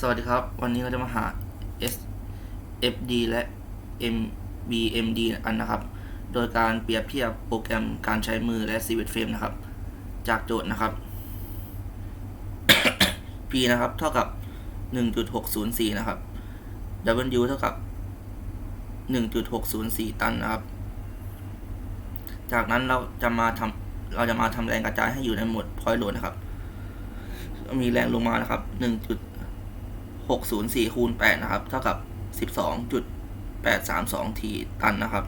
สวัสดีครับ วันนี้เราจะมาหา S FD และ MBMD อันนะครับ โดยการเปรียบเทียบโปรแกรมการใช้มือและ c v e t Frame นะครับ จากโจทย์นะครับ P นะครับ เท่ากับ 1.604 นะครับ W เท่ากับ 1.604 ตันนะครับ จากนั้นเราจะมาทำเราจะมาทำแรงกระจายให้อยู่ในหมด point load นะครับ มีแรงลงมานะครับ 604คูณ8นะครับ เท่ากับ 12.832 ทีตันนะครับ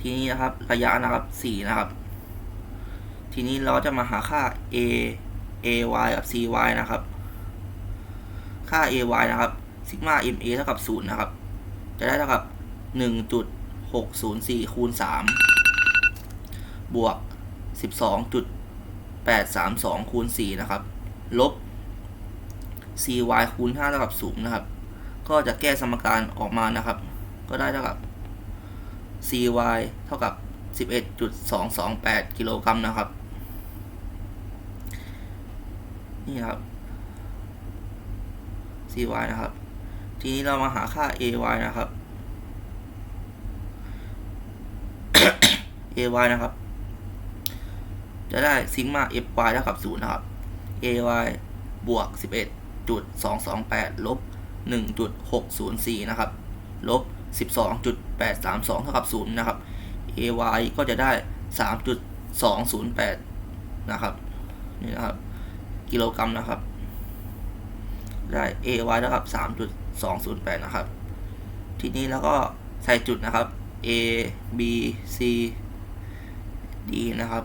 ทีนี้นะครับระยะนะครับ 4 นะครับ ทีนี้เราจะมาหาค่า a ay กับ cy นะครับ ค่า ay นะครับซิกมา ma เท่ากับ 0 นะครับ จะได้เท่ากับ 1.604คูณ3บวก 12.832คูณ4นะครับ ลบ cy คูณ5เท่ากับ0นะครับ ก็จะแก้สมการออกมานะครับ ก็ได้เท่ากับ cy เท่ากับ 11.228 กิโลกรัมนะครับ นี่ครับ cy นะครับ ทีนี้เรามาหาค่า ay นะครับ ay นะครับ จะได้ซิกมา fy เท่ากับ0นะครับ ay บวก 11.228ลบ1.604นะครับลบ12.832 เท่ากับ0นะครับ ay ก็จะได้ 3.208 นะครับ นี่นะครับ กิโลกรัมนะครับ ได้ ay เท่ากับ 3.208 นะครับ ทีนี้แล้วก็ใส่จุดนะครับ a b c d นะครับ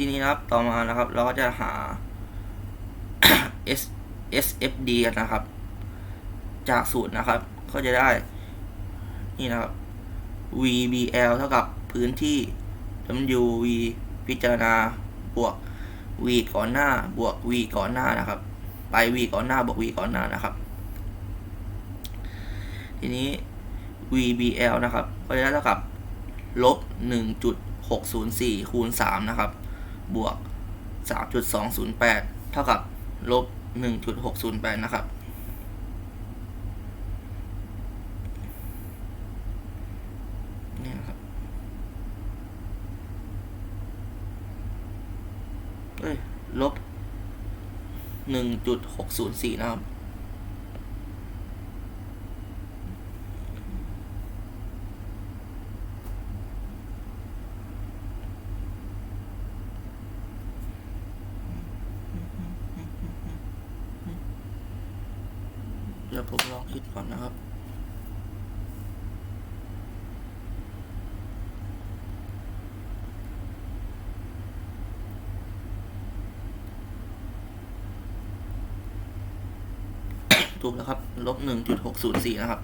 ทีนี้นะครับต่อมานะครับ เราก็จะหา S SFD กันนะครับ จากสูตรนะครับ ก็จะได้นี่นะครับ VBL เท่ากับพื้นที่ WV พิจารณาบวก V ก่อนหน้าบวก V ก่อนหน้านะครับ ไป V ก่อนหน้าบวก V ก่อนหน้านะครับ ทีนี้ VBL นะครับ ก็จะได้เท่ากับลบ1.604คูณ3นะครับ บวก 3.208 เท่ากับลบ 1.608 นะครับ นี่นะครับ เอ้ย ลบ 1.604 นะครับ เดี๋ยวผมลองคิดก่อนนะครับ ถูกแล้วครับลบหนึ่งจุดหกศูนย์สี่นะครับ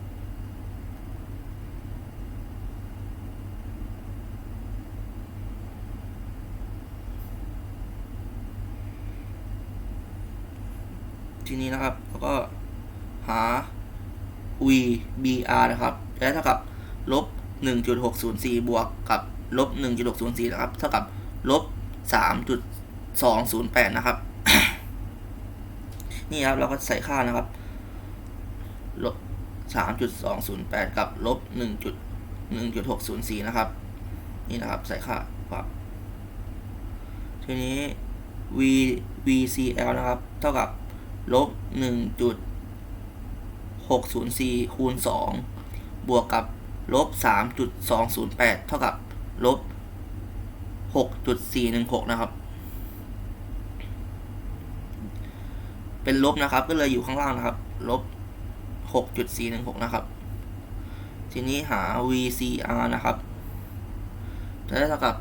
ทีนี้นะครับแล้วก็ หา VBR นะครับจะได้เท่ากับลบ1.604 บวกกับลบ1.604นะครับ เท่ากับลบ3.208 นะครับ นี่ครับ เราก็ใส่ค่านะครับ ลบ 3.208 กับลบ1.1.604 นะครับ นี่นะครับ ใส่ค่าครับ ทีนี้ V VCL นะครับ เท่ากับลบ 1. 604คูณ2บวกกับลบ3.208 เท่ากับลบ6.416 นะครับ เป็นลบนะครับ ก็เลยอยู่ข้างล่างนะครับ ลบ 6.416 นะครับ ทีนี้หา VCR นะครับ จะได้เท่ากับ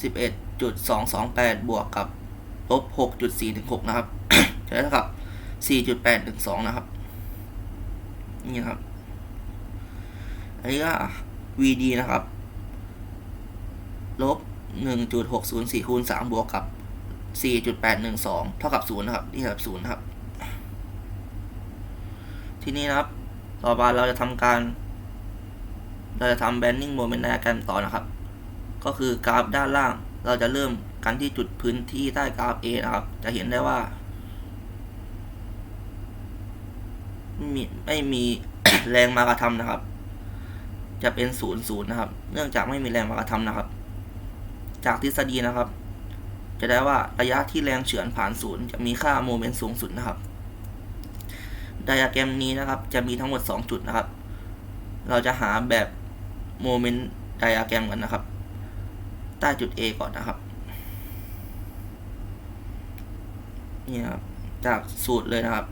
11.228 บวกกับลบ 6.416 นะครับ จะได้เท่ากับ 4.812 นะครับ นี่ครับ อันนี้ก็ VD นะครับ ลบ 1.604คูณ3บวกกับ 4.812 เท่ากับ 0 นะครับ นี่ครับ0นะครับ ทีนี้นะครับ ต่อไปเราจะทำการ เราจะทำ bending moment กันต่อนะครับ ก็คือกราฟด้านล่าง เราจะเริ่มกันที่จุดพื้นที่ใต้กราฟ A นะครับ จะเห็นได้ว่า ไม่มีไม่มีแรงมากระทำนะครับ จะเป็นศูนย์ศูนย์นะครับ เนื่องจากไม่มีแรงมากระทำนะครับ จากทฤษฎีนะครับ จะได้ว่าระยะที่แรงเฉือนผ่านศูนย์จะมีค่าโมเมนต์สูงสุดนะครับไดอะแกรมนี้นะครับ จะมีทั้งหมด 2 จุดนะครับ เราจะหาแบบโมเมนต์ไดอะแกรมกันนะครับ ใต้จุด A ก่อนนะครับ นี่ครับ จากสูตรเลยนะครับ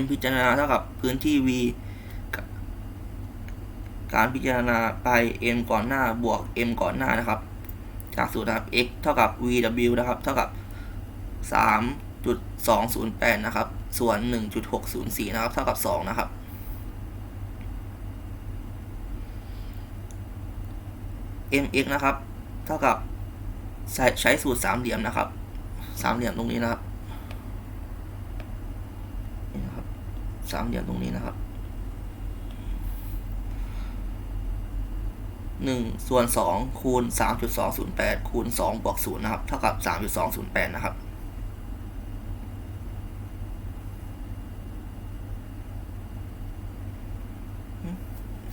m พิจารณาเท่ากับพื้นที่ v การพิจารณาไป m ก่อนหน้าบวก m ก่อนหน้านะครับ จากสูตรนะครับ x เท่ากับ vw นะครับ เท่ากับ 3.208 นะครับ ส่วน 1.604 นะครับ เท่ากับ 2 นะครับ mx นะครับ เท่ากับใช้ใช้สูตรสามเหลี่ยมนะครับ สามเหลี่ยมตรงนี้นะครับ นี่นะครับ สามเหลี่ยมตรงนี้นะครับหนึ่งส่วนสองคูณสามจุดสองศูนย์แปดคูณสองบวกศูนย์นะครับ เท่ากับสามจุดสองศูนย์แปดนะครับ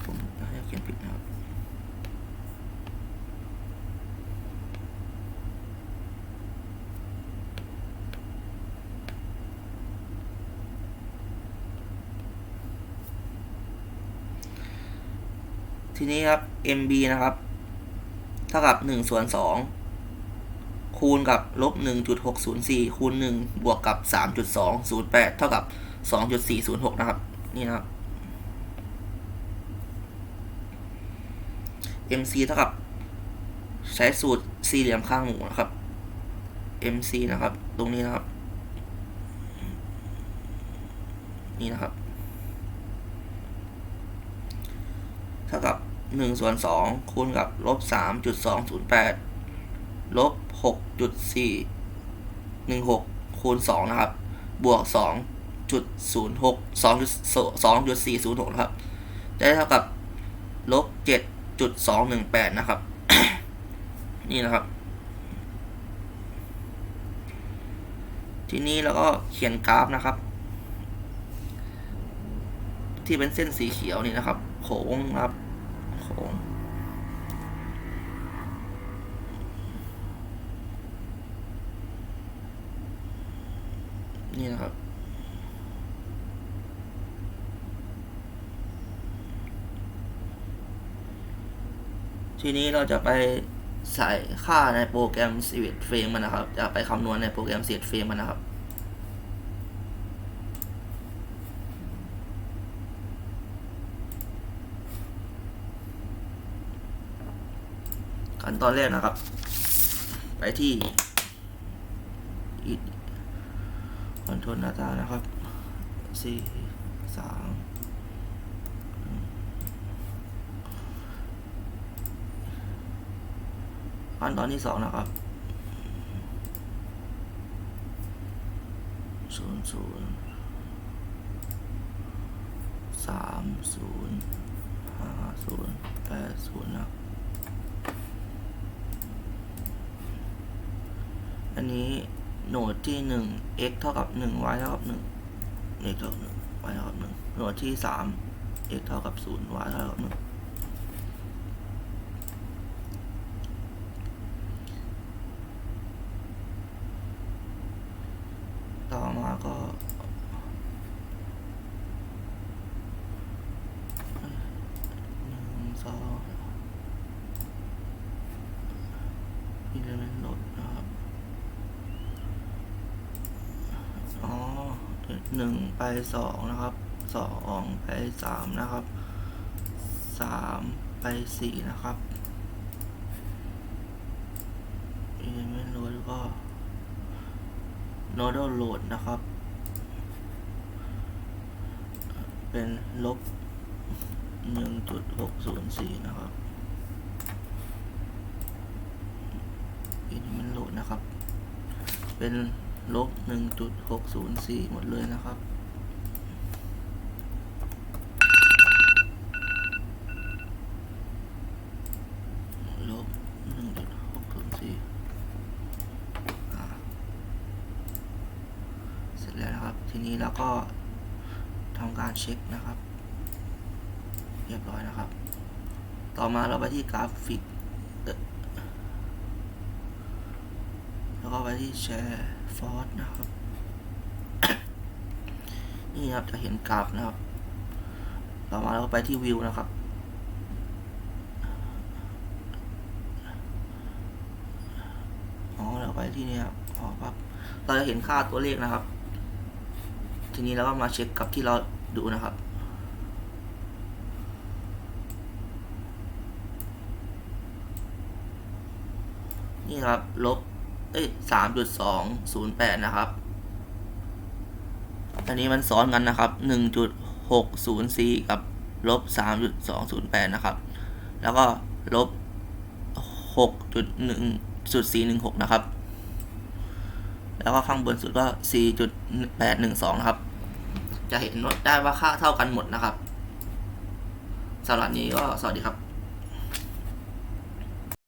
ผมน่าจะเขียนผิดนะครับ ทีนี้ครับ MB นะครับ เท่ากับ1ส่วน2คูณกับลบ1.604คูณ1บวกกับ 3.208 เท่ากับ 2.406 นะครับ นี่นะครับ MC เท่ากับ ใช้สูตรสี่เหลี่ยมข้างหมูนะครับ MC นะครับ ตรงนี้นะครับ นี่นะครับ เท่ากับ หนึ่งส่วนสองคูณกับลบสามจุดสองศูนย์แปดลบหกจุดสี่หนึ่งหกคูณสองนะครับ บวกสองจุดศูนย์หกสองจุดสองจุดสี่ศูนย์หกนะครับได้เท่ากับลบเจ็ดจุดสองหนึ่งแปดนะครับ นี่นะครับ ทีนี้เราก็เขียนกราฟนะครับ ที่เป็นเส้นสีเขียวนี่นะครับ โค้งนะครับ โค้งนี่นะครับ ทีนี้เราจะไปใส่ค่าในโปรแกรม s w i t Frame มันนะครับ จะไปคำนวณในโปรแกรม s w i t Frame มันนะครับ ขั้นตอนแรกนะครับ ไปที่คอนโทรลหน้าตานะครับสี่สามขั้นตอนที่สองนะครับศูนย์ศูนย์สามศูนย์ห้าศูนย์แปดศูนย์นะครับ อันนี้โหนดที่หนึ่ง x เท่ากับหนึ่ง y เท่ากับหนึ่ง x เท่ากับหนึ่ง y เท่ากับหนึ่งโหนดที่สาม x เท่ากับศูนย์ y เท่ากับหนึ่งต่อมาก็หนึ่งสองอิเลเมนต์ลดนะครับ อ๋อ หนึ่งไปสองนะครับสองไปสามนะครับสามไปสี่นะครับ element load ก็ nodal load นะครับ เป็นลบหนึ่งจุดหกศูนย์สี่นะครับ element load นะครับ เป็น ลบ 1.604 หมดเลยนะครับ ลบ 1.604 เสร็จแล้วนะครับ ทีนี้เราก็ทำการเช็คนะครับ เรียบร้อยนะครับ ต่อมาเราไปที่กราฟิก แล้วก็ไปที่แชร์ ฟอร์นะครับ นี่ครับจะเห็นกราฟนะครับ ต่อมาเราก็ไปที่วิวนะครับ อ๋อเราไปที่นี่ครับอ๋อปั๊บเราจะเห็นค่าตัวเลขนะครับ ทีนี้เราก็มาเช็คกับที่เราดูนะครับนี่ครับ ลบ เอ้ยสามจุดสองศูนย์แปดนะครับ อันนี้มันซ้อนกันนะครับหนึ่งจุดหกศูนย์สี่กับลบสามจุดสองศูนย์แปดนะครับ แล้วก็ลบหกจุดหนึ่งจุดสี่หนึ่งหกนะครับ แล้วก็ข้างบนสุดก็สี่จุดแปดหนึ่งสองนะครับ จะเห็นได้ว่าค่าเท่ากันหมดนะครับสำหรับนี้ก็สวัสดีครับ